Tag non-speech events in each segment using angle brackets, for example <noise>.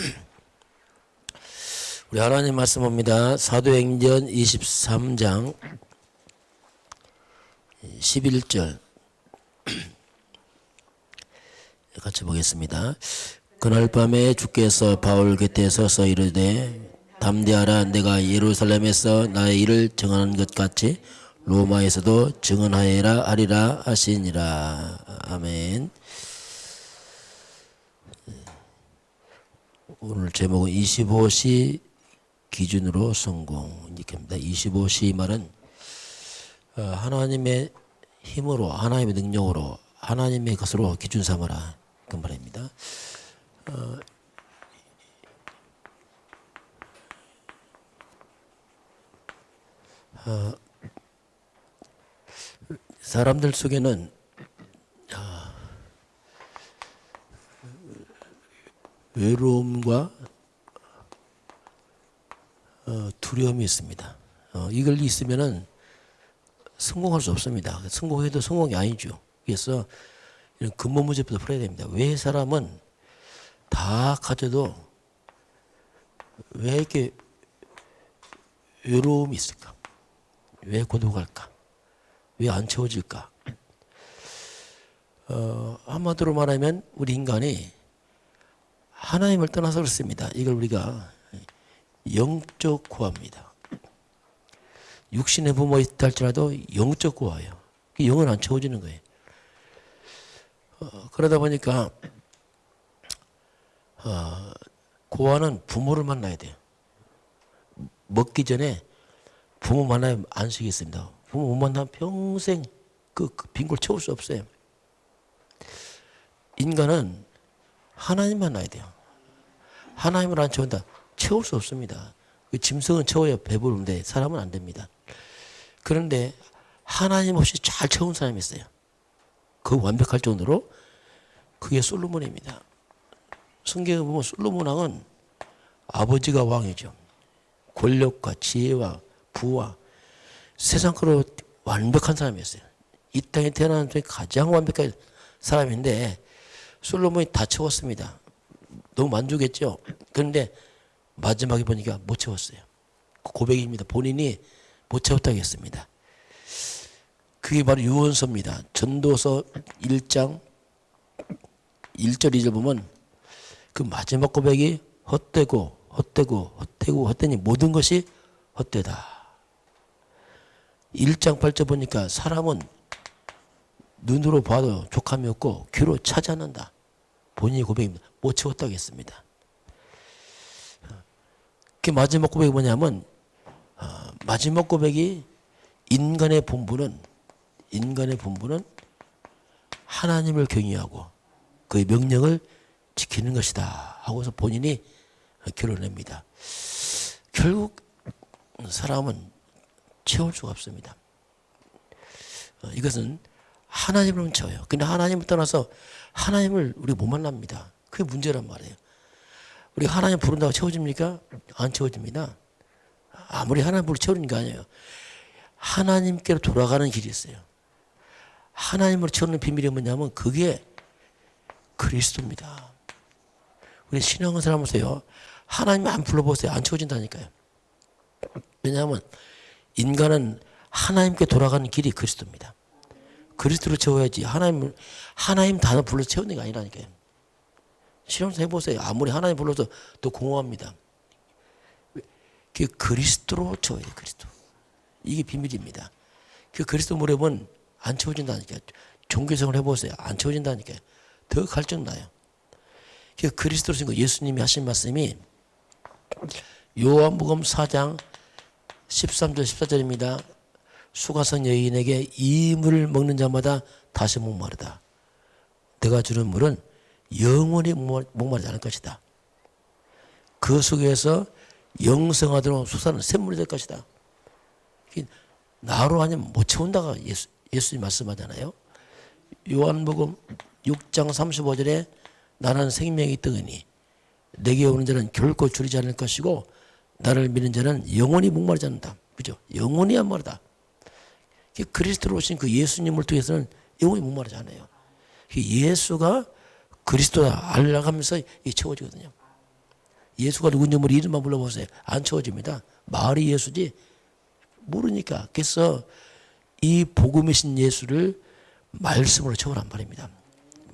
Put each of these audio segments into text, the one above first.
<clears throat> 우리 하나님 말씀 봅니다. 사도행전 23장 11절 <clears throat> 같이 보겠습니다. 그날 밤에 주께서 바울 곁에 서서 이르되 담대하라 내가 예루살렘에서 나의 일을 증언한 것 같이 로마에서도 증언하여라 하리라 하시니라. 아멘. 오늘 제목은 25시 기준으로 성공 이렇게 합니다. 25시 말은 어, 하나님의 힘으로 하나님의 능력으로 하나님의 것으로 기준 삼아라 그 말입니다. 어, 어, 사람들 속에는 아, 외로움과 어, 두려움이 있습니다. 어, 이걸 있으면은 성공할 수 없습니다. 성공해도 성공이 아니죠. 그래서 이런 근본 문제부터 풀어야 됩니다. 왜 사람은 다 가져도 왜 이렇게 외로움이 있을까? 왜 고독할까? 왜 안 채워질까? 어, 한마디로 말하면 우리 인간이 하나님을 떠나서 그렇습니다. 이걸 우리가 영적 고아입니다. 육신의 부모 있다 할지라도 영적. 그 영은 안 채워지는 거예요. 어, 그러다 보니까 어, 고아는 부모를 만나야 돼요. 먹기 전에 부모 만나면 안식이 있습니다. 부모 못 만나면 평생 그, 그 빈골 채울 수 없어요. 인간은 하나님 만나야 돼요. 하나님을 안 채운다. 채울 수 없습니다. 그 짐승은 채워야 배부른데 사람은 안 됩니다. 그런데 하나님 없이 잘 채운 사람이 있어요. 그 완벽할 정도로 그게 솔로몬입니다. 성경에 보면 솔로몬 왕은 아버지가 왕이죠. 권력과 지혜와 부와 세상으로 완벽한 사람이었어요. 이 땅에 태어난 중에 가장 완벽한 사람인데 솔로몬이 다 채웠습니다. 너무 만족했죠. 그런데 마지막에 보니까 못 채웠어요. 그 고백입니다. 본인이 못 채웠다고 했습니다. 그게 바로 유언서입니다. 전도서 1장 1절 2절 보면 그 마지막 고백이 헛되고 헛되고 헛되고 헛되니 모든 것이 헛되다. 1장 8절 보니까 사람은 눈으로 봐도 족함이 없고 귀로 차지 않는다. 본인의 고백입니다. 못 채웠다고 했습니다. 그 마지막 고백이 뭐냐면 어, 마지막 고백이 인간의 본분은 인간의 본분은 하나님을 경외하고 그의 명령을 지키는 것이다 하고서 본인이 결론냅니다. 결국 사람은 채울 수가 없습니다. 어, 이것은 하나님을 채워요. 근데 하나님을 떠나서 하나님을 우리 못 만납니다. 그게 문제란 말이에요. 우리 하나님 부른다고 채워집니까? 안 채워집니다. 아무리 하나님 부를 채우는 게 아니에요. 하나님께로 돌아가는 길이 있어요. 하나님으로 채우는 비밀이 뭐냐면 그게 그리스도입니다. 우리 신앙은 사람으로서요. 하나님 안 불러보세요. 안 채워진다니까요. 왜냐하면 인간은 하나님께 돌아가는 길이 그리스도입니다. 그리스도로 채워야지 하나님 하나님 단어 불러 채우는 게 아니라니까요. 실험 해보세요. 아무리 하나님 불러서 더 공허합니다. 그 그리스도로 채워야 돼 그리스도. 이게 비밀입니다. 그 그리스도 무렵은 안 채워진다니까. 종교생활 해보세요. 안 채워진다니까. 더 갈증 나요. 그 그리스도로 쓴거 예수님이 하신 말씀이 요한복음 4장 13절 14절입니다. 수가성 여인에게 이 물을 먹는 자마다 다시 목마르다. 내가 주는 물은 영원히 목마르지 않을 것이다. 그 속에서 영성하도록 솟아는 샘물이 될 것이다. 나로 아니면 못 채운다가 예수, 예수님 말씀하잖아요. 요한복음 6장 35절에 나는 생명이 뜨거니 내게 오는 자는 결코 줄이지 않을 것이고 나를 믿는 자는 영원히 목마르지 않는다. 그죠? 영원히 안 마르다. 그리스도로 오신 그 예수님을 통해서는 영원히 목마르지 않아요. 예수가 그리스도다 알아가면서 채워지거든요. 예수가 누군지 모르 이름만 불러보세요. 안 채워집니다. 마을이 예수지 모르니까. 그래서 이 복음이신 예수를 말씀으로 채우란 말입니다.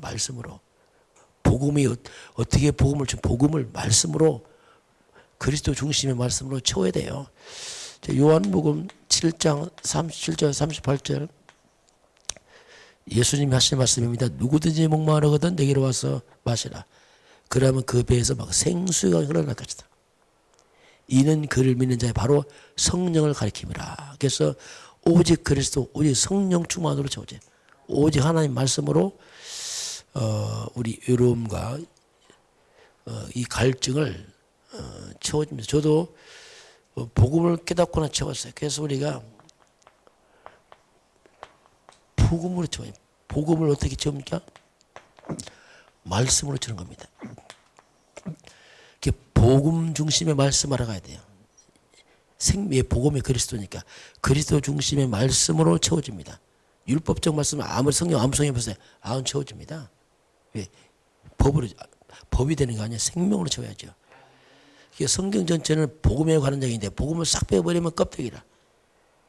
말씀으로. 복음이 어- 어떻게 복음을 주 복음을 말씀으로 그리스도 중심의 말씀으로 채워야 돼요. 자, 요한복음 7장 37절 38절 예수님이 하신 말씀입니다. 누구든지 목마르거든 내게로 와서 마시라. 그러면 그 배에서 막 생수가 흘러날 것이다. 이는 그를 믿는 자의 바로 성령을 가리킴이라. 그래서 오직 그리스도 오직 성령 충만으로 채워져. 오직 하나님 말씀으로 어, 우리 외로움과 어, 이 갈증을 어, 채워집니다. 저도 어, 복음을 깨닫고나 채웠어요. 그래서 우리가 복음으로 채워요. 복음을 어떻게 채웁니까? 말씀으로 채우는 겁니다. 복음 중심의 말씀 알아가야 돼요. 생미의 복음의 그리스도니까 그리스도 중심의 말씀으로 채워집니다. 율법적 말씀은 아무리 성령 아무 성령 보세요. 안 채워집니다. 왜? 법으로 법이 되는 게 아니라 생명으로 채워야죠. 이게 성경 전체는 복음에 관한 얘기인데 복음을 싹 빼버리면 껍데기라.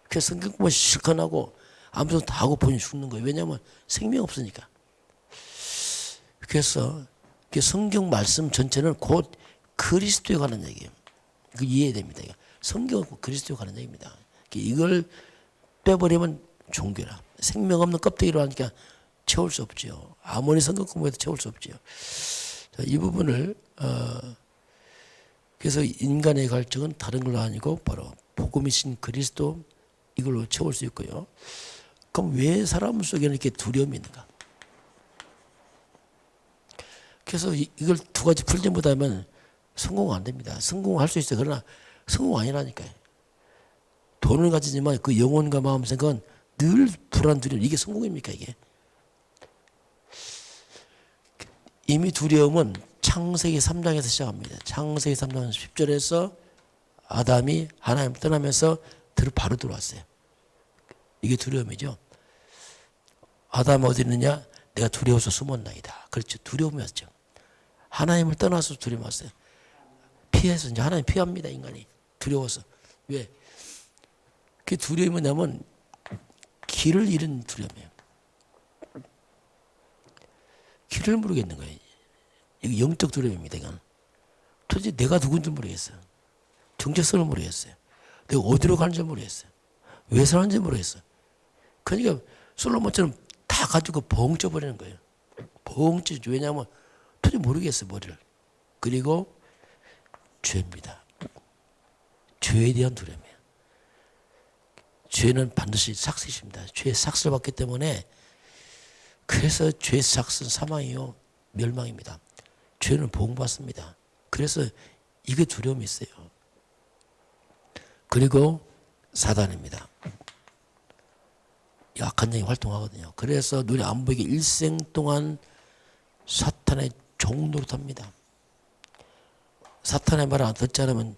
그래서 성경 공부 실컷 하고 아무 소리 다 하고 본인 죽는 거예요. 왜냐하면 생명 없으니까. 그래서 그 성경 말씀 전체는 곧 그리스도에 관한 얘기예요. 그 이해해야 됩니다. 이거. 성경은 곧 그리스도에 관한 얘기입니다. 이걸 빼버리면 종교라. 생명 없는 껍데기로 하니까 채울 수 없죠. 아무리 성경 공부해도 채울 수. 자, 이 부분을 어, 그래서 인간의 갈증은 다른 걸로 아니고 바로 복음이신 그리스도 이걸로 채울 수 있고요. 그럼 왜 사람 속에는 이렇게 두려움이 있는가? 그래서 이- 이걸 두 가지 풀지 못하면 성공 안 됩니다. 성공할 수 있어요. 그러나 성공 아니라니까요. 돈을 가지지만 그 영혼과 마음 생각은 늘 불안 두려움. 이게 성공입니까 이게? 이미 두려움은 창세기 3장에서 시작합니다. 창세기 3장 10절에서 아담이 하나님 떠나면서 들 바로 들어왔어요. 이게 두려움이죠. 아담 어디 있느냐? 내가 두려워서 숨었나이다. 그렇죠. 두려움이었죠. 하나님을 떠나서 두려움 왔어요. 피해서 이제 하나님 피합니다 인간이 두려워서 왜? 그 두려움이 뭐냐면 길을 잃은 두려움이에요. 길을 모르겠는 거예요. 이거 영적 두려움입니다. 이건 도대체 내가 누군지 모르겠어요. 정체성을 모르겠어요. 내가 어디로 가는지 모르겠어요. 왜 사는지 모르겠어요. 그러니까 솔로몬처럼 다 가지고 벙 쪄 버리는 거예요. 벙찌죠. 왜냐하면 도대체 모르겠어요. 머리를. 그리고 죄입니다. 죄에 대한 두려움이에요. 죄는 반드시 삭스입니다. 죄의 삭스를 받기 때문에 그래서 죄의 삭스는 사망이요 멸망입니다. 죄는 보응받습니다. 그래서 이게 두려움이 있어요. 그리고 사단입니다. 약한 영이 활동하거든요. 그래서 눈에 안 보이게 일생 동안 사탄의 종노릇합니다. 사탄의 말을 안 듣지 않으면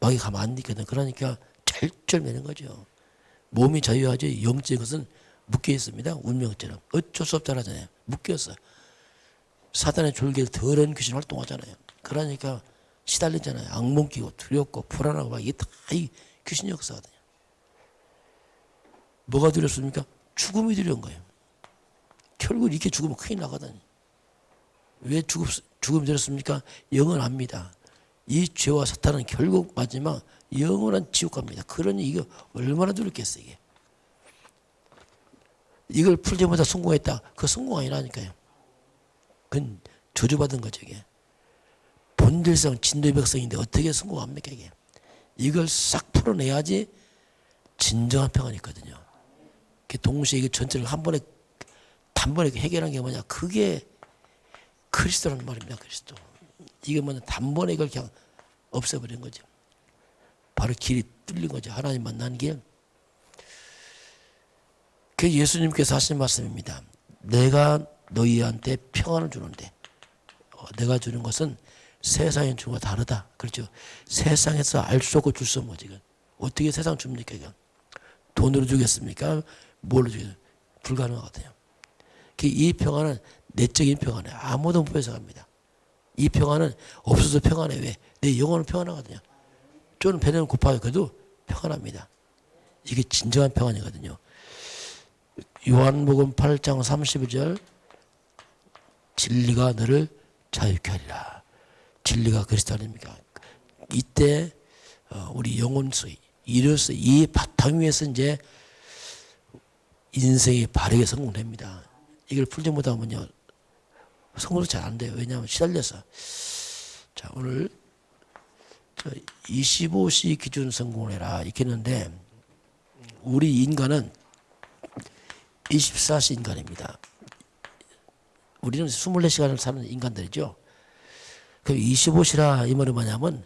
막이 가면 안 되거든. 그러니까 절절매는 거죠. 몸이 자유하지 영적인 것은 묶여 있습니다. 운명처럼 어쩔 수 없잖아요. 묶였어. 사단의 졸개에 더러운 귀신 활동하잖아요. 그러니까 시달리잖아요. 악몽 끼고 두렵고 불안하고 막 이게 다 이 귀신 역사거든요. 뭐가 두렵습니까? 죽음이 두려운 거예요. 결국 이렇게 죽으면 큰일 나거든요. 왜 죽음, 죽음이 두렵습니까? 영은 압니다. 이 죄와 사탄은 결국 마지막 영원한 지옥 갑니다. 그러니 이거 얼마나 두렵겠어요, 이게. 이걸 못해 성공했다. 그 성공 아니라니까요. 그건 저주받은 거죠, 이게. 본질상 진도의 백성인데 어떻게 성공합니까, 이게. 이걸 싹 풀어내야지 진정한 평안이 있거든요. 그 동시에 이게 전체를 한 번에 단번에 해결한 게 뭐냐? 그게 그리스도라는 말입니다. 그리스도. 이게 뭐냐? 단번에 이걸 그냥 없애버린 거죠. 바로 길이 뚫린 거죠. 하나님 만난 길. 그 예수님께서 하신 말씀입니다. 내가 너희한테 평안을 주는데 어, 내가 주는 것은 주는 것과 다르다. 그렇죠. 세상에서 알 수 없고 줄 수 없는 거지. 어떻게 세상 줍니까? 이건. 돈으로 주겠습니까? 뭘로 주겠습니까? 불가능하거든요. 그이 평안은 내적인 평안이에요. 아무도 못 뺏어갑니다. 이 평안은 없어서 평안해 왜? 내 영혼은 평안하거든요. 쪼는 배는 고파요. 그래도 평안합니다. 이게 진정한 평안이거든요. 요한복음 8장 32절 진리가 너를 자유케 하리라. 진리가 그리스도 아닙니까? 이때 어, 우리 영혼수이 이로써 이 바탕 위에서 이제 인생이 바르게 성공됩니다. 이걸 풀지 못하면요 성공도 잘 안 돼요. 왜냐하면 시달려서. 자 오늘 25시 기준 성공을 해라 이렇게 했는데 우리 인간은 24시 인간입니다. 우리는 24시간을 사는 인간들이죠. 그 25시라 이 말이 뭐냐면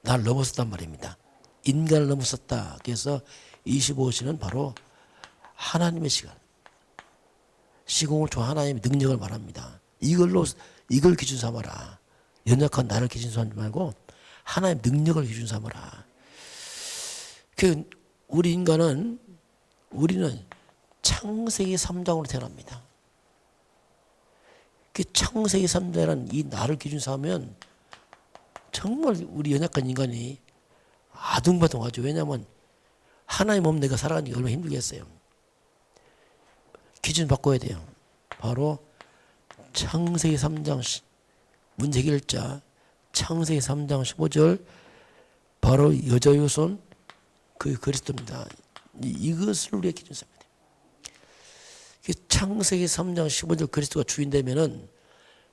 날 넘어섰단 말입니다. 인간을 넘어섰다. 그래서 25시는 바로 하나님의 시간. 시공을 조 하나님의 능력을 말합니다. 이걸로 이걸 기준 삼아라. 연약한 나를 기준 삼지 말고 하나님 능력을 기준 삼아라. 그 우리 인간은 우리는 창세기 3장으로 태어납니다. 그 창세기 3장이라는 이 나를 기준 삼으면 정말 우리 연약한 인간이 아둥바둥하죠. 왜냐하면 하나님 없는 내가 살아가는 게 얼마나 힘들겠어요. 기준 바꿔야 돼요. 바로 창세기 3장 문제 해결자 창세기 3장 15절 바로 여자 요손 그 그리스도입니다. 이것을 우리가 기준 돼요. 창세기 3장 15절 그리스도가 주인 되면은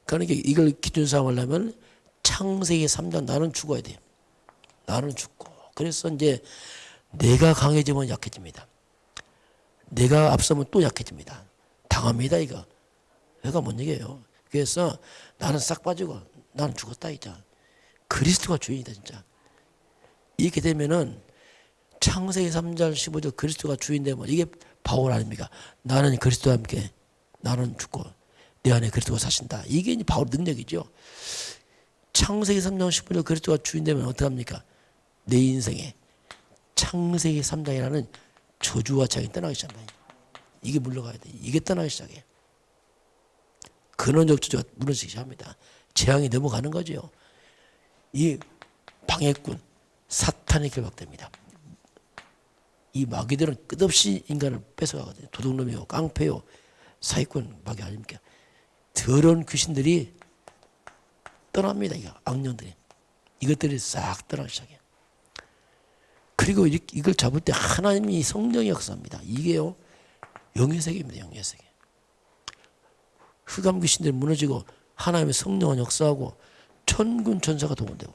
그러니까 이걸 기준 삼으려면 창세기 3장 나는 죽어야 돼요. 나는 죽고 그래서 이제 내가 강해지면 약해집니다. 내가 앞서면 또 약해집니다. 당합니다 이거. 내가 뭔 얘기예요. 그래서 나는 싹 빠지고 나는 죽었다 이자. 그리스도가 주인이다 진짜. 이렇게 되면은 창세기 3장 15절 그리스도가 주인 되면 이게 바울 아닙니까? 나는 그리스도와 함께 나는 죽고 내 안에 그리스도가 사신다. 이게 이제 바울 능력이죠. 창세기 3장 15절 그리스도가 주인 되면 어떡합니까? 내 인생에 창세기 3장이라는 저주와 장이 떠나기 시작합니다. 이게 물러가야 돼. 이게 떠나기 시작해. 근원적 저주가 무너지기 시작합니다. 재앙이 넘어가는 거죠. 이 방해꾼, 사탄이 결박됩니다. 이 마귀들은 끝없이 인간을 뺏어가거든요. 도둑놈이요, 깡패요, 사기꾼 마귀 아닙니까? 더러운 귀신들이 떠납니다. 이거 악령들이. 이것들이 싹 떠나기 시작해요. 그리고 이걸 잡을 때 하나님이 성령이 역사합니다. 이게요, 영의 세계입니다. 영의 세계. 흑암 귀신들이 무너지고 하나님의 성령은 역사하고 천군 천사가 동원되고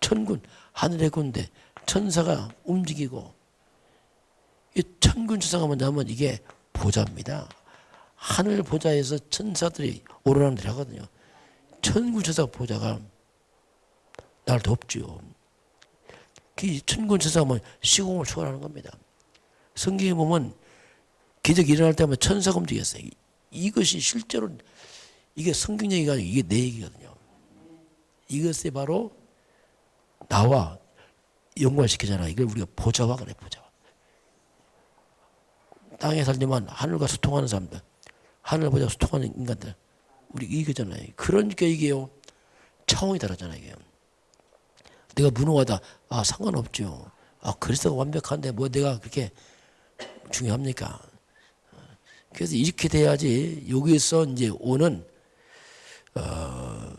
천군 하늘의 군대 천사가 움직이고 이 천군 천사가 뭐냐면 이게 보좌입니다. 하늘 보좌에서 천사들이 오르락내리 하거든요. 천군 천사 보좌가 날 덮지요. 그 천군 천사가 뭐 시공을 초월하는 겁니다. 성경에 보면 기적이 일어날 때마다 천사가 움직였어요. 이것이 실제로 이게 성경 얘기가 아니고 이게 내 얘기거든요. 이것이 바로 나와 연관시키잖아. 이걸 우리가 보좌와 그래, 보좌와. 땅에 살지만 하늘과 소통하는 사람들, 하늘 보자 소통하는 인간들, 우리 이거잖아요. 그러니까 이게요, 차원이 다르잖아요, 이게. 내가 무능하다. 아, 상관없죠. 아, 그리스도가 완벽한데 뭐 내가 그렇게 중요합니까? 그래서 이렇게 돼야지 여기서 이제 오는 어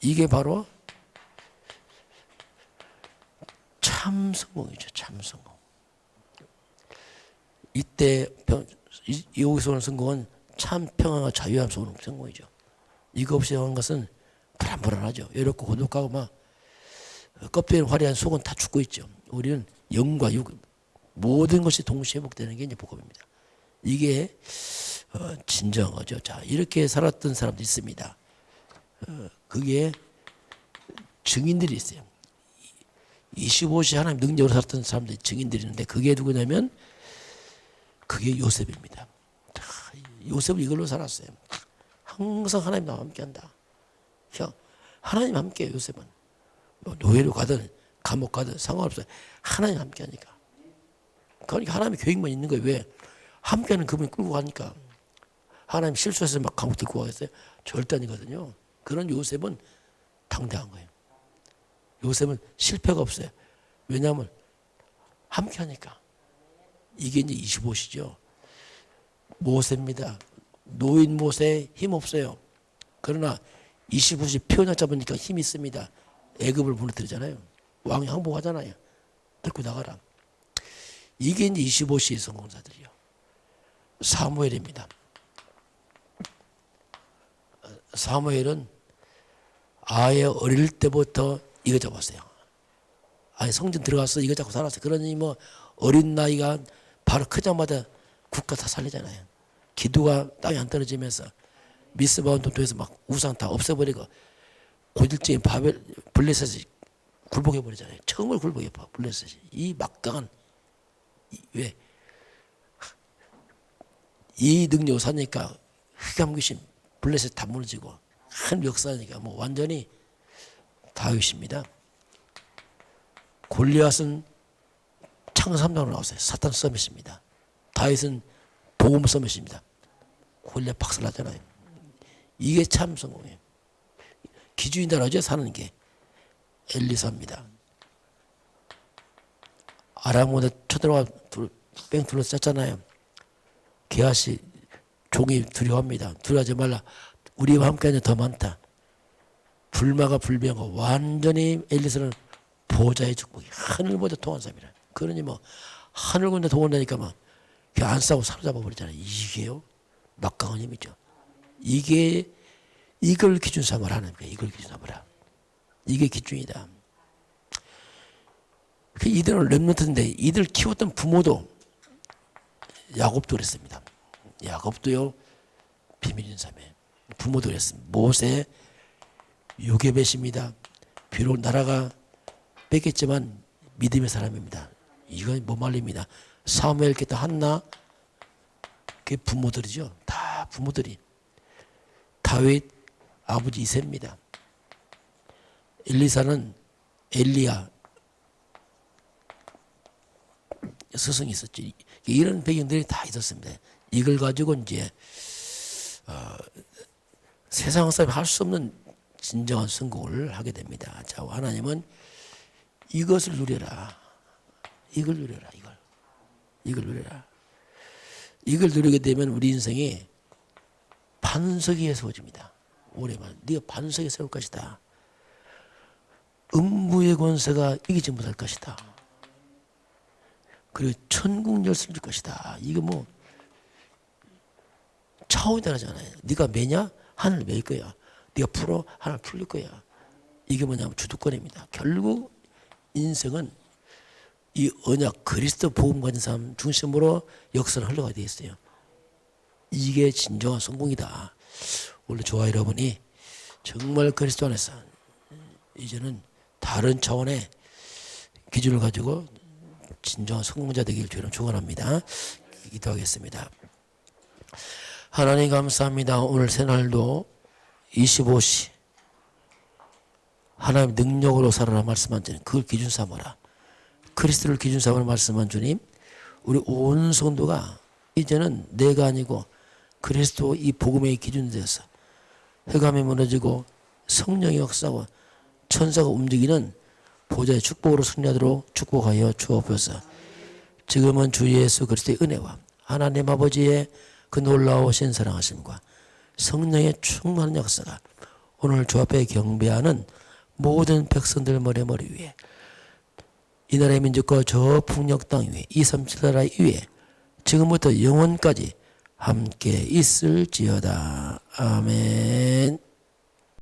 이게 바로 참 성공이죠. 참 성공. 이때 평, 여기서 오는 성공은 참 평안과 자유함에서 오는 성공이죠. 이거 없이 오는 것은 불안불안하죠. 외롭고 고독하고 막 껍데기 화려한 속은 다 죽고 있죠. 우리는 영과 육 모든 것이 동시에 회복되는 게 이제 복음입니다. 이게 어, 진정어죠. 자 이렇게 살았던 사람도 있습니다. 어, 그게 증인들이 있어요. 25시 하나님 능력으로 살았던 사람들이 증인들이 있는데 그게 누구냐면 그게 요셉입니다. 요셉은 이걸로 살았어요. 항상 하나님 나와 함께한다. 하나님 함께 요셉은 뭐 노예로 가든 감옥 가든 상관없어요. 하나님 함께하니까. 그러니까 하나님의 계획만 있는 거예요. 왜? 함께하는 그분이 끌고 가니까 하나님 실수해서 막 감옥 들고 가겠어요? 절대 아니거든요. 그런 요셉은 당당한 거예요. 요셉은 실패가 없어요. 왜냐하면 함께 하니까. 이게 이제 25시죠. 모세입니다. 노인 모세 힘 없어요. 그러나 25시 표현 잡으니까 힘이 있습니다. 애급을 무너뜨리잖아요. 왕이 항복하잖아요. 데리고 나가라. 이게 이제 25시의 성공자들이요. 사무엘입니다. 사무엘은 아예 어릴 때부터 이거 잡았어요. 아예 성전 들어가서 이거 잡고 살았어요. 그러니 뭐 어린 나이가 바로 크자마자 국가 다 살리잖아요. 기도가 땅에 안 떨어지면서 미스바운 도에서 막 우상 다 없애버리고 고질적인 바벨 블레셋이 굴복해 버리잖아요. 처음을 굴복해 봐 블레셋이 이 막강한 이- 왜? 이 능력 사니까 흑암 귀신 블레셋 다 무너지고 큰 역사니까 뭐 완전히 다윗입니다. 골리앗은 창삼장으로 나왔어요. 사탄 서밋입니다. 다윗은 복음 서밋입니다. 골리앗 박살나잖아요. 이게 참 성공이에요. 기준이 다르죠 사는 게 엘리사입니다. 아람원에 쳐들어가 둘- 뺑 둘러쌌잖아요. 게하시 종이 두려워합니다. 두려워하지 말라. 우리와 함께하는 더 많다. 불마가 불비하고 완전히 엘리사는 보좌의 축복이 하늘보다 통한 사람이라. 그러니 뭐 하늘보다 통한다니까 막 안 싸고 사로잡아 버리잖아요. 이게요 막강한 힘이죠. 이게 이걸 기준 하는 거예요. 이걸 기준 삼으라. 이게 기준이다. 그 이들은 렘넌트인데 이들 키웠던 부모도 야곱도 그랬습니다. 야곱도요 비밀인 삶에 부모도 그랬습니다. 모세 요괴배십니다. 비록 나라가 뺏겼지만 믿음의 사람입니다. 이건 못 말립니다. 사무엘 겠다 한나 그 부모들이죠. 다 부모들이 다윗 아버지 이세입니다. 엘리사는 엘리야 스승이 있었지. 이런 배경들이 다 있었습니다. 이걸 가지고 이제 어, 세상 사람이 할 수 없는 진정한 성공을 하게 됩니다. 자, 하나님은 이것을 누려라. 이걸 누려라. 이걸. 이걸 누려라. 이걸 누리게 되면 우리 인생이 반석 위에 세워집니다. 오래만 네가 반석에 세울 것이다. 음부의 권세가 이기지 못할 것이다. 그리고 천국 열쇠를 줄 것이다. 이거 뭐 차원이 다르잖아요. 네가 매냐? 하늘 매일 거야. 네가 풀어? 하늘 풀릴 거야. 이게 뭐냐면 주도권입니다. 결국 인생은 이 언약 그리스도 복음 가진 사람 중심으로 역사를 흘러가야 돼 있어요. 이게 진정한 성공이다. 원래 좋아 여러분이 정말 그리스도 안에서 이제는 다른 차원의 기준을 가지고 진정한 성공자 되길 주님 축원합니다. 기도하겠습니다. 하나님 감사합니다. 오늘 새날도 25시 하나님 능력으로 살아라 말씀한 주님 그걸 기준 삼아라. 그리스도를 기준 삼으라 말씀한 주님 우리 온 성도가 이제는 내가 아니고 그리스도 이 복음의 기준이 되어서 흑암이 무너지고 성령이 역사하고 천사가 움직이는 보좌의 축복으로 승리하도록 축복하여 주옵소서. 지금은 주 예수 그리스도의 은혜와 하나님 아버지의 그 놀라우신 사랑하심과 성령의 충만한 역사가 오늘 주 앞에 경배하는 모든 백성들 머리 머리 위에 이 나라의 민족과 저 풍력 땅 위에 이 삼칠 나라 위에 지금부터 영원까지 함께 있을지어다. 아멘.